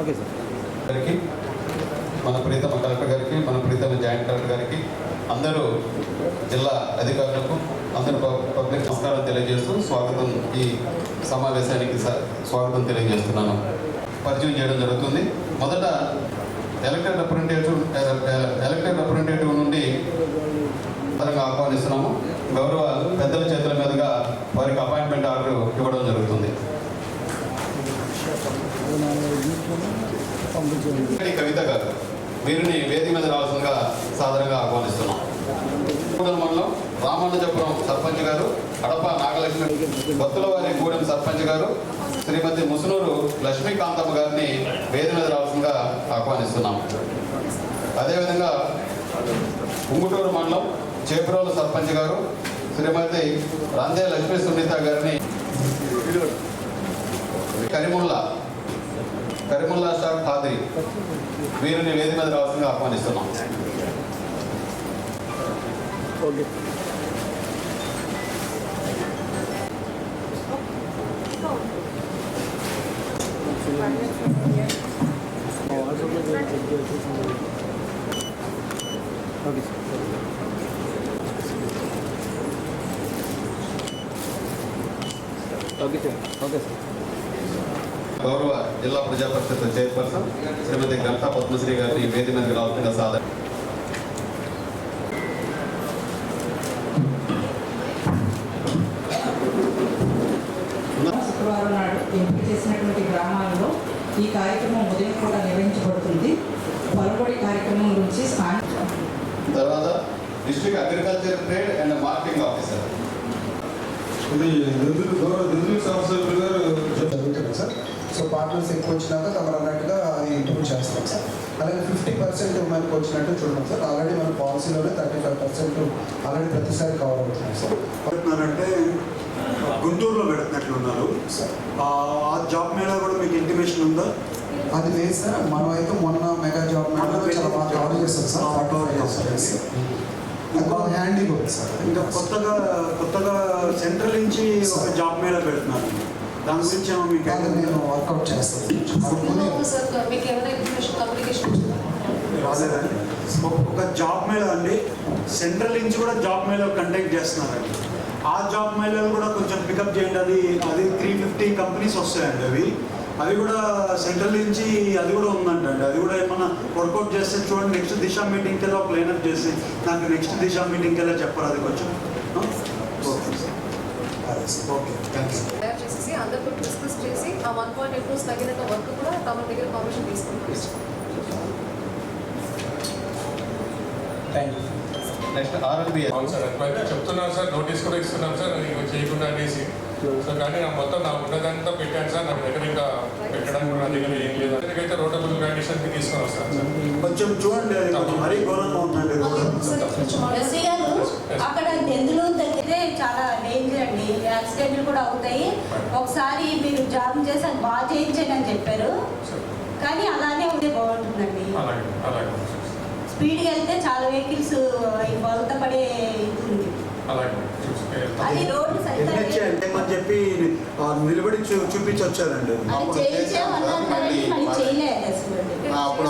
Okay sir గారికి మన ప్రీతమ కలెక్టర్ గారికి మన ప్రీతమ జాయింట్ కలెక్టర్ గారికి అందరూ జిల్లా అధికారులకు అందరూ పబ్లిక్ నమస్కారం తెలియజేస్తూ స్వాగతం ఈ సమావేశానికి స్వాగతం తెలియజేస్తున్నాను. పరిచయం చేయడం జరుగుతుంది. మొదట ఎలక్టెడ్ రిప్రజెంటేటివ్ ఎలక్టెడ్ రిప్రజెంటేటివ్ నుండి పరంగా ఆహ్వానిస్తున్నాము. గౌరవ పెద్దల చేతుల మీదుగా వారికి అపాయింట్మెంట్ ఆర్డర్ ఇవ్వడం జరుగుతుంది. పంపించండి కవిత గారు వీరిని వేదిక మీద రావాల్సిందిగా సాధారణంగా ఆహ్వానిస్తున్నాం. మండలం రామానుజపురం సర్పంచ్ గారు కడప నాగలక్ష్మి బొత్తులవారి గూడెం సర్పంచ్ గారు శ్రీమతి ముసునూరు లక్ష్మీకాంతమ్మ గారిని వేదిక మీద రావాల్సిందిగా ఆహ్వానిస్తున్నాం. అదేవిధంగా ఉంగుటూరు మండలం చేపురోలు సర్పంచ్ గారు శ్రీమతి రందే లక్ష్మీ సునీత గారిని కరిముల్లా కరిముల్లా షా ఖాద్రి వీరిని వేది మీద రావాల్సిందిగా ఆహ్వానిస్తున్నాం. Okay. Sir okay sir. Okay sir. గౌరవ జిల్లా ప్రజా పరిషత్ చైర్పర్సన్ శ్రీమతి గంటా పద్మశ్రీ గారిని వేదిక మీదకి రావాల్సిందిగా సాధన. శుక్రవారం నాడు ఎంపిక చేసినటువంటి గ్రామాలలో ఈ కార్యక్రమం ఉదయం కూడా నిర్వహించబడుతుంది. పొలబడి కార్యక్రమం గురించి స్థానిక తర్వాత district agriculture trade and marketing officer. ఇది నిధులు గౌరవ నిధులు సంస్థలు గారు పార్ట్నర్స్ ఎక్కువ వచ్చినాక తమరు అన్నట్టుగా అది ఇంప్రూవ్ చేస్తాం. సార్. అలాగే ఫిఫ్టీ పర్సెంట్ మనకు వచ్చినట్టు చూడండి సార్. ఆల్రెడీ మన పాలసీలోనే థర్టీ ఫైవ్ పర్సెంట్ ఆల్రెడీ ప్రతిసారి కవర్ అవుతుంది సార్. పెడుతున్నారంటే గుంటూరులో పెడుతున్నట్లు ఉన్నారు. సార్. ఆ ఆ జాబ్ మీద కూడా మీకు ఇంటిమేషన్ ఉందా? అది లేదు సార్. మనం అయితే మొన్న మెగా జాబ్ మేళలో చాలా బాగా కవర్ చేస్తాం సార్. ఉంది సార్. ఇంకా కొత్తగా కొత్తగా సెంట్రల్ నుంచి ఒక జాబ్ మీద పెడుతున్నారు. దాని గురించి ఏమో మీకు నేను వర్కౌట్ చేస్తాను. రాలేదండి ఒక- ఒక జాబ్ మీద అండి. సెంట్రల్ నుంచి కూడా జాబ్ మీద కండక్ట్ చేస్తున్నారండి. ఆ జాబ్ మేళలు కూడా కొంచెం పికప్ చేయండి. అది అది త్రీ ఫిఫ్టీ కంపెనీస్ వస్తాయండి అవి. అవి కూడా సెంట్రల్ నుంచి అది కూడా ఉందంటండి. అది కూడా ఏమన్నా వర్కౌట్ చేస్తే చూడండి నెక్స్ట్ దిశ మీటింగ్కి వెళ్ళి ఒక లైనప్ చేసి నాకు నెక్స్ట్ దిశ మీటింగ్కి వెళ్ళి చెప్పరు అది కొంచెం. ఓకే అదే సార్. ఓకే థ్యాంక్ యూ అందరితో డిస్కస్ చేసి ఆ వన్ పాయింట్ ఎయిట్ రోజు తగినంత వర్క్ కూడా తమ దగ్గర పర్మిషన్ తీసుకుంటాం. నెక్స్ట్ అవును సార్ అట్లయితే చెప్తున్నాను సార్ నోటీస్ కూడా ఇస్తున్నాం సార్ అది ఇవి చేయకుండా అనేసి. సో కానీ నా మొత్తం నా ఉన్నదంతా పెట్టాను సార్ నాకు దగ్గర ఇంకా పెట్టడానికి కూడా నా దగ్గర ఏం లేదు. అందుకైతే రోటబుల్ కండిషన్కి తీసుకొని వస్తాను సార్. కొంచెం చూడండి అది కొంచెం మరీ ఘోరంగా ఉందండి అక్కడ చాలా డేంజర్ అండి. యాక్సిడెంట్లు కూడా అవుతాయి. ఒకసారి మీరు జాబ్ చేసి అది బాగా చేయించండి అని చెప్పారు. కానీ అలానే ఉంటే బాగుంటుందండి. స్పీడ్గా వెళ్తే చాలా వెహికల్స్ బలత పడే ఇది ఉంది. అది రోడ్డు అంటే అని చెప్పి ఆ, నిలబడి చూ చూపించి వచ్చారండి అది చేయించామన్నారు కానీ మళ్ళీ చేయలేదు అసలు. అప్పుడు